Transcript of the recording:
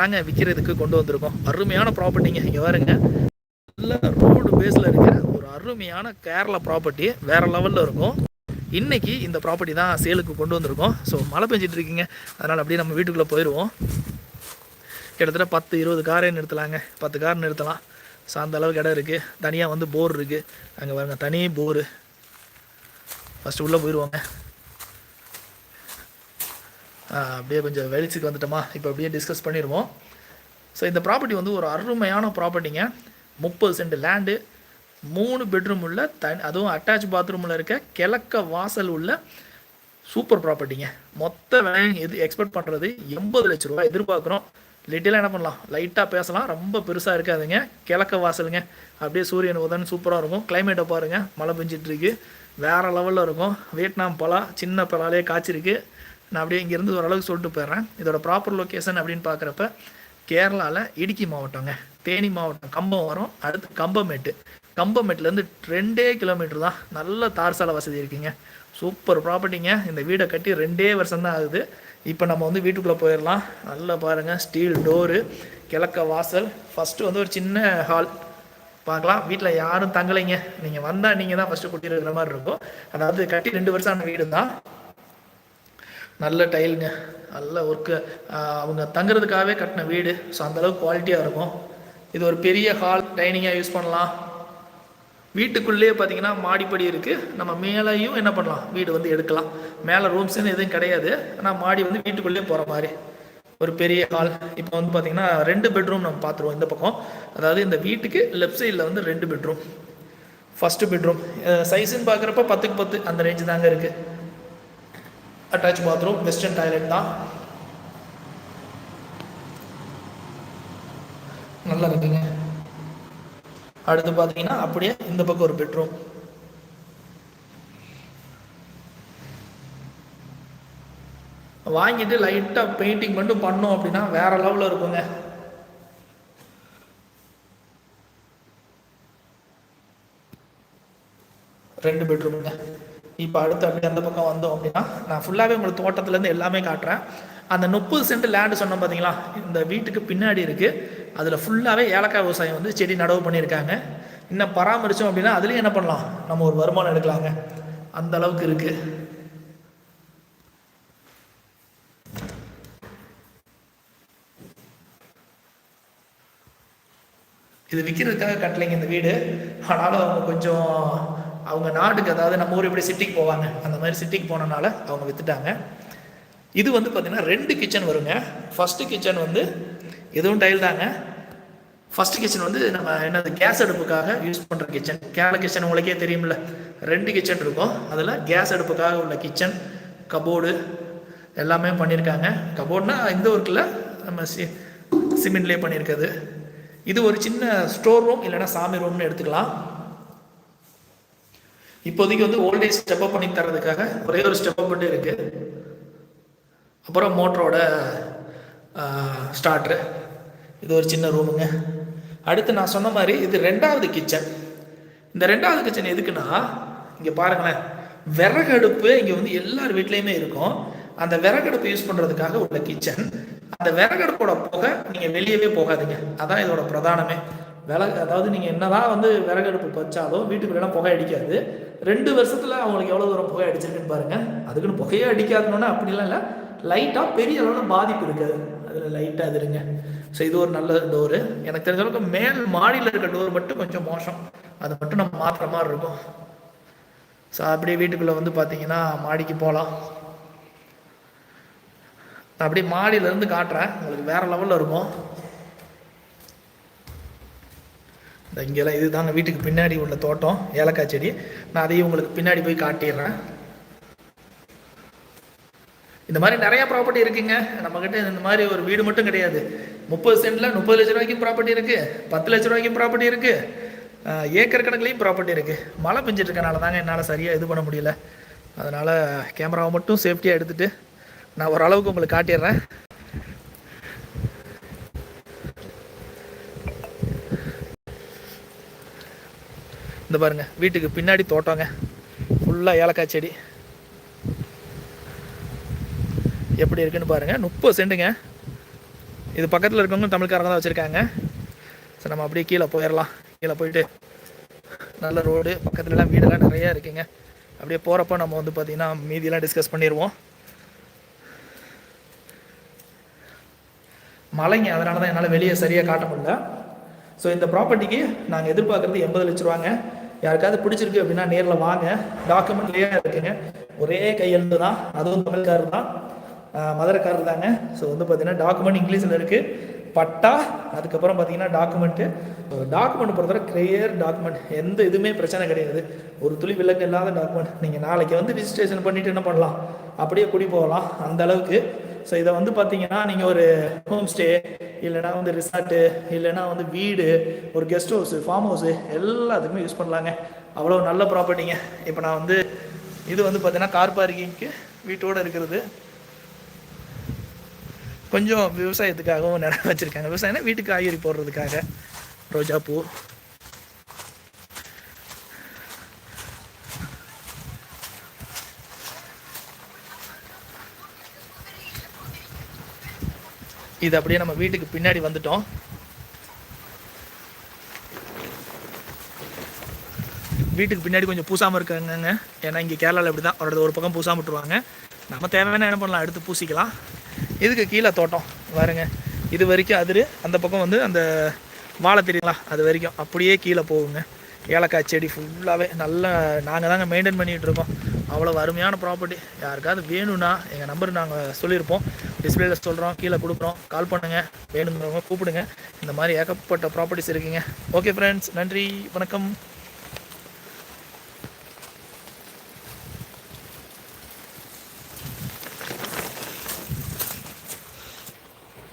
நாங்கள் விற்கிறதுக்கு கொண்டு வந்திருக்கோம். அருமையான ப்ராப்பர்ட்டிங்க இங்கே வருங்க நல்ல ரோடு பேஸில் இருக்கிற ஒரு அருமையான கேரளா ப்ராப்பர்ட்டி வேற லெவலில் இருக்கும். இன்னைக்கு இந்த ப்ராப்பர்ட்டி தான் சேலுக்கு கொண்டு வந்திருக்கோம். ஸோ மழை பெஞ்சிட்டு இருக்கீங்க. அதனால் அப்படியே நம்ம வீட்டுக்குள்ளே போயிடுவோம் கிட்டத்தட்ட பத்து இருபது காரே நிறுத்தலாங்க. பத்து கார் நிறுத்தலாம். ஸோ அந்த அளவுக்கு இடம் இருக்குது தனியாக வந்து போர் இருக்குது அங்கே பாருங்க தனி போரு ஃபஸ்ட்டு உள்ளே போயிடுவாங்க அப்படியே கொஞ்சம் வெளிச்சுக்கு வந்துட்டோமா? இப்போ அப்படியே டிஸ்கஸ் பண்ணிடுவோம். ஸோ இந்த ப்ராப்பர்ட்டி வந்து ஒரு அருமையான ப்ராப்பர்ட்டிங்க முப்பது சென்ட் லேண்டு மூணு பெட்ரூம் உள்ள தனி அதுவும் அட்டாச் பாத்ரூமில் இருக்க கிழக்க வாசல் உள்ள சூப்பர் ப்ராப்பர்ட்டிங்க மொத்த விலை எது எக்ஸ்பெக்ட் பண்ணுறது எண்பது லட்ச ரூபா எதிர்பார்க்குறோம். லிட்டிலாக என்ன பண்ணலாம்? லைட்டாக பேசலாம். ரொம்ப பெருசாக இருக்காதுங்க. கிழக்க வாசலுங்க. அப்படியே சூரியன் உதன் சூப்பராக இருக்கும். கிளைமேட்டை பாருங்கள் மழை பெஞ்சிட்ருக்கு வேறு லெவலில் இருக்கும். வியட்நாம் பலா சின்ன பலாலே காய்ச்சிருக்கு. நான் அப்படியே இங்கேருந்து ஓரளவுக்கு சொல்லிட்டு போயிடுறேன். இதோட ப்ராப்பர் லொக்கேஷன் அப்படின்னு பார்க்குறப்ப கேரளாவில் இடுக்கி மாவட்டங்க. தேனி மாவட்டம் கம்பம் வரும். அடுத்து கம்பமேட்டு. கம்பமேட்லேருந்து ரெண்டே கிலோமீட்டர் தான் நல்ல தார் சாலை வசதி இருக்குங்க. சூப்பர் ப்ராப்பர்ட்டிங்க இந்த வீடை கட்டி ரெண்டே வருஷம் தான் ஆகுது. இப்போ நம்ம வந்து வீட்டுக்குள்ளே போயிடலாம். நல்லா பாருங்கள் ஸ்டீல் டோரு கிழக்க வாசல். ஃபஸ்ட்டு வந்து ஒரு சின்ன ஹால் பார்க்கலாம். வீட்டில் யாரும் தங்கலைங்க. நீங்கள் வந்தால் நீங்கள் தான் ஃபஸ்ட்டு குட்டியிருக்கிற மாதிரி இருக்கும். அதாவது கட்டி ரெண்டு வருஷம் ஆன வீடு தான் நல்ல டைலுங்க நல்ல ஒர்க்கு அவங்க தங்குறதுக்காகவே கட்டின வீடு. ஸோ அந்தளவுக்கு குவாலிட்டியாக இருக்கும். இது ஒரு பெரிய ஹால் டைனிங்காக யூஸ் பண்ணலாம். வீட்டுக்குள்ளேயே பார்த்தீங்கன்னா மாடிப்படி இருக்குது நம்ம மேலேயும் என்ன பண்ணலாம்? வீடு வந்து எடுக்கலாம். மேலே ரூம்ஸ்ன்னு எதுவும் கிடையாது. ஆனால் மாடி வந்து வீட்டுக்குள்ளேயே போகிற மாதிரி ஒரு பெரிய ஹால் இப்போ வந்து பார்த்தீங்கன்னா ரெண்டு பெட்ரூம் நம்ம பார்த்துருவோம் இந்த பக்கம். அதாவது இந்த வீட்டுக்கு லெஃப்ட் சைடில் வந்து ரெண்டு பெட்ரூம் ஃபஸ்ட்டு பெட்ரூம் சைஸுன்னு பார்க்குறப்ப பத்துக்கு பத்து அந்த ரேஞ்சு தாங்க இருக்குது அட்டாச் பாத்ரூம் வெஸ்டர்ன் டாய்லெட் தான். நல்லா இருக்குங்க. அடுத்து பார்த்தீங்கன்னா அப்படியே இந்த பக்கம் ஒரு பெட்ரூம் வாங்கிட்டு லைட்டாக பெயிண்டிங் மட்டும் பண்ணோம் அப்படின்னா வேற லெவலில் இருக்குங்க. ரெண்டு பெட்ரூமுங்க இப்போ அடுத்து அப்படி அந்த பக்கம் வந்தோம் அப்படின்னா நான் ஃபுல்லாகவே உங்களுக்கு தோட்டத்துலேருந்து எல்லாமே காட்டுறேன். அந்த முப்பது சென்ட் லேண்டு சொன்னோம் பார்த்தீங்களா இந்த வீட்டுக்கு பின்னாடி இருக்குது அதில் ஃபுல்லாகவே ஏலக்காய் விவசாயம் வந்து செடி நடவு பண்ணியிருக்காங்க. இன்னும் பராமரித்தோம் அப்படின்னா அதுலேயும் என்ன பண்ணலாம்? நம்ம ஒரு வருமானம் எடுக்கலாங்க. அந்த அளவுக்கு இருக்குது இது விற்கிறதுக்காக கட்டலைங்க இந்த வீடு. ஆனாலும் அவங்க கொஞ்சம் அவங்க நாட்டுக்கு அதாவது நம்ம ஊர் எப்படி சிட்டிக்கு போவாங்க அந்த மாதிரி சிட்டிக்கு போனனால அவங்க வித்துட்டாங்க. இது வந்து பார்த்திங்கன்னா ரெண்டு கிச்சன் வருங்க. ஃபஸ்ட்டு கிச்சன் வந்து எதுவும் டைல் தாங்க. ஃபர்ஸ்ட் கிச்சன் வந்து நம்ம என்னது கேஸ் அடுப்புக்காக யூஸ் பண்ணுற கிச்சன் கேரள கிச்சன் உங்களுக்கே தெரியும்ல. ரெண்டு கிச்சன் இருக்கும். அதில் கேஸ் அடுப்புக்காக உள்ள கிச்சன் கபோர்டு எல்லாமே பண்ணியிருக்காங்க. கபோர்ட்னா இந்த ஒர்க்கில் நம்ம சி சிமெண்ட்லேயே பண்ணியிருக்கிறது. இது ஒரு சின்ன ஸ்டோர் ரூம் இல்லைன்னா சாமி ரூம்னு எடுத்துக்கலாம். இப்போதைக்கு வந்து ஓல்டேஜ் ஸ்டெப் அப் பண்ணி தரதுக்காக ஒரே ஒரு ஸ்டெப் அப் மட்டும் இருக்குது அப்புறம் மோட்டரோட ஸ்டார்ட்ரு இது ஒரு சின்ன ரூமுங்க அடுத்து நான் சொன்ன மாதிரி இது ரெண்டாவது கிச்சன் இந்த ரெண்டாவது கிச்சன் எதுக்குன்னா இங்கே பாருங்களேன். விறகடுப்பு இங்கே வந்து எல்லார் வீட்லேயுமே இருக்கும். அந்த விறகடுப்பு யூஸ் பண்ணுறதுக்காக உள்ள கிச்சன் அந்த விறகடுப்போட புகை நீங்கள் வெளியவே போகாதீங்க. அதான் இதோட பிரதானமே. விறகு அதாவது நீங்கள் என்னதான் வந்து விறகடுப்பு பச்சாலும் வீட்டுக்குள்ளெல்லாம் புகை அடிக்காது. ரெண்டு வருஷத்தில் அவங்களுக்கு எவ்வளோ தூரம் புகை அடிச்சிருக்குன்னு பாருங்கள் அதுக்குன்னு புகையே அடிக்காதுன்னு அப்படிலாம் இல்லை. லைட்டாக பெரிய அளவில் பாதிப்பு இருக்காது அதில் லைட்டாக அது இருங்க. ஸோ இது ஒரு நல்ல டோரு எனக்கு தெரிஞ்ச அளவுக்கு மேல் மாடியில் இருக்க டோர் மட்டும் கொஞ்சம் மோசம். அதை மட்டும் நம்ம மாற்றுற மாதிரி இருக்கும். ஸோ அப்படியே வீட்டுக்குள்ளே வந்து பார்த்தீங்கன்னா மாடிக்கு போகலாம் நான் அப்படியே மாடியிலேருந்து காட்டுறேன். உங்களுக்கு வேறு லெவலில் இருக்கும். இந்த இங்கெல்லாம் இது வீட்டுக்கு பின்னாடி உள்ள தோட்டம் ஏலக்காய் செடி. நான் அதையும் உங்களுக்கு பின்னாடி போய் காட்டிடுறேன். இந்த மாதிரி நிறைய ப்ராப்பர்ட்டி இருக்குங்க. நம்மக்கிட்ட இந்த மாதிரி ஒரு வீடு மட்டும் கிடையாது. முப்பது சென்டில் முப்பது லட்ச ரூபாய்க்கும் ப்ராப்பர்ட்டி இருக்குது பத்து லட்ச ரூபாய்க்கும் ப்ராப்பர்ட்டி இருக்குது ஏக்கர் கணக்குலேயும் ப்ராப்பர்ட்டி இருக்குது மழை பெஞ்சிட்டு இருக்கனால தாங்க என்னால் சரியாக இது பண்ண முடியல. அதனால் கேமராவை மட்டும் சேஃப்டியாக எடுத்துகிட்டு நான் ஓரளவுக்கு உங்களுக்கு காட்டிடுறேன். இந்த பாருங்க வீட்டுக்கு பின்னாடி தோட்டங்க. ஃபுல்லாக ஏலக்காய் செடி. எப்படி இருக்குன்னு பாருங்க முப்பது சென்ட்டுங்க இது பக்கத்தில் இருக்கவங்க தமிழ்காரங்க தான் வச்சுருக்காங்க. சரி நம்ம அப்படியே கீழே போயிடலாம் கீழே போயிட்டு நல்ல ரோடு பக்கத்துலலாம் வீடெல்லாம் நிறையா இருக்குங்க. அப்படியே போகிறப்ப நம்ம வந்து பார்த்திங்கன்னா மீதியெல்லாம் டிஸ்கஸ் பண்ணிடுவோம் மழைங்க அதனால தான் என்னால் வெளியே சரியாக காட்ட முடியல. ஸோ இந்த ப்ராப்பர்ட்டிக்கு நாங்கள் எதிர்பார்க்குறது எண்பது லட்ச ரூபாங்க. யாருக்காவது பிடிச்சிருக்கு அப்படின்னா நேரில் வாங்க. டாக்குமெண்ட் கிளியராக இருக்குங்க. ஒரே கையெழுத்து தான். அதுவும் தமிழ்காரர் தான். ஆஹ் மதுரைக்காரர் தாங்க. ஸோ வந்து பார்த்தீங்கன்னா டாக்குமெண்ட் இங்கிலீஷில் இருக்குது பட்டா அதுக்கப்புறம் பார்த்தீங்கன்னா டாக்குமெண்ட்டு டாக்குமெண்ட் பொறுத்தவரை கிளியர் டாக்குமெண்ட் எந்த இதுவுமே பிரச்சனை கிடையாது. ஒரு துளி விலங்கு இல்லாத டாக்குமெண்ட் நீங்கள் நாளைக்கு வந்து ரிஜிஸ்ட்ரேஷன் பண்ணிவிட்டு என்ன பண்ணலாம்? அப்படியே குடி போகலாம். அந்த அளவுக்கு. ஸோ இதை வந்து பார்த்தீங்கன்னா நீங்கள் ஒரு ஹோம் ஸ்டே இல்லைனா வந்து ரிசார்ட்டு இல்லைனா வந்து வீடு ஒரு கெஸ்ட் ஹவுஸு ஃபார்ம் ஹவுஸு எல்லாத்துக்குமே யூஸ் பண்ணலாங்க. அவ்வளோ நல்ல ப்ராப்பர்ட்டிங்க இப்போ நான் வந்து இது வந்து பார்த்தீங்கன்னா கார் பார்க்கிங்க்கு வீட்டோடு இருக்கிறது. கொஞ்சம் விவசாயத்துக்காகவும் நிலம் வச்சுருக்காங்க. விவசாயம்னா வீட்டுக்கு காய்கறி போடுறதுக்காக. ரோஜாப்பூ இது அப்படியே நம்ம வீட்டுக்கு பின்னாடி வந்துட்டோம். வீட்டுக்கு பின்னாடி கொஞ்சம் பூசாமல் இருக்காங்கங்க. ஏன்னா இங்கே கேரளாவில் இப்படி தான் ஒரு ஒரு பக்கம் பூசாம விட்டுருவாங்க. நம்ம தேவையான என்ன பண்ணலாம்? எடுத்து பூசிக்கலாம். இதுக்கு கீழே தோட்டம். வருங்க இது வரைக்கும் அதிர். அந்த பக்கம் வந்து அந்த வாழை தெரியுங்களா? அது வரைக்கும். அப்படியே கீழே போகுங்க. ஏலக்காய் செடி ஃபுல்லாகவே நல்லா நாங்கள் தாங்க மெயின்டைன் பண்ணிகிட்டு இருக்கோம். அவ்வளோ அருமையான ப்ராப்பர்ட்டி யாருக்காவது வேணும்னா எங்கள் நம்பர் நாங்கள் சொல்லியிருப்போம். டிஸ்பிளேல சொல்கிறோம் கீழே கொடுக்குறோம். கால் பண்ணுங்கள் வேணுங்கிறவங்க கூப்பிடுங்க. இந்த மாதிரி ஏகப்பட்ட ப்ராப்பர்ட்டிஸ் இருக்குங்க. ஓகே ஃப்ரெண்ட்ஸ் நன்றி. வணக்கம்.